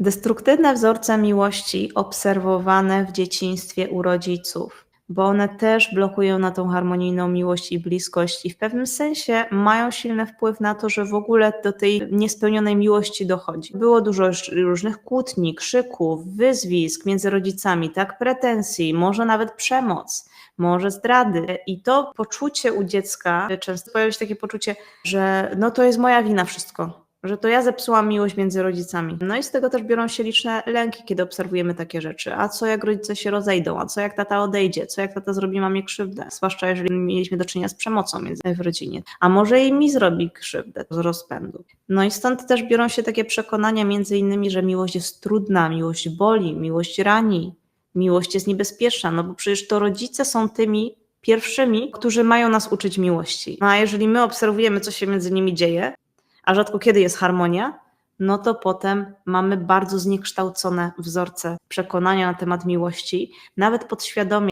Destruktywne wzorce miłości obserwowane w dzieciństwie u rodziców, bo one też blokują na tą harmonijną miłość i bliskość i w pewnym sensie mają silny wpływ na to, że w ogóle do tej niespełnionej miłości dochodzi. Było dużo różnych kłótni, krzyków, wyzwisk między rodzicami, tak, pretensji, może nawet przemoc, może zdrady. I to poczucie u dziecka, często pojawia się takie poczucie, że no to jest moja wina wszystko, że to ja zepsułam miłość między rodzicami. No i z tego też biorą się liczne lęki, kiedy obserwujemy takie rzeczy. A co jak rodzice się rozejdą? A co jak tata odejdzie? Co jak tata zrobi mamie krzywdę? Zwłaszcza jeżeli mieliśmy do czynienia z przemocą w rodzinie. A może i mi zrobi krzywdę z rozpędu. No i stąd też biorą się takie przekonania między innymi, że miłość jest trudna, miłość boli, miłość rani, miłość jest niebezpieczna, no bo przecież to rodzice są tymi pierwszymi, którzy mają nas uczyć miłości. No a jeżeli my obserwujemy, co się między nimi dzieje, a rzadko kiedy jest harmonia, no to potem mamy bardzo zniekształcone wzorce przekonania na temat miłości, nawet podświadomie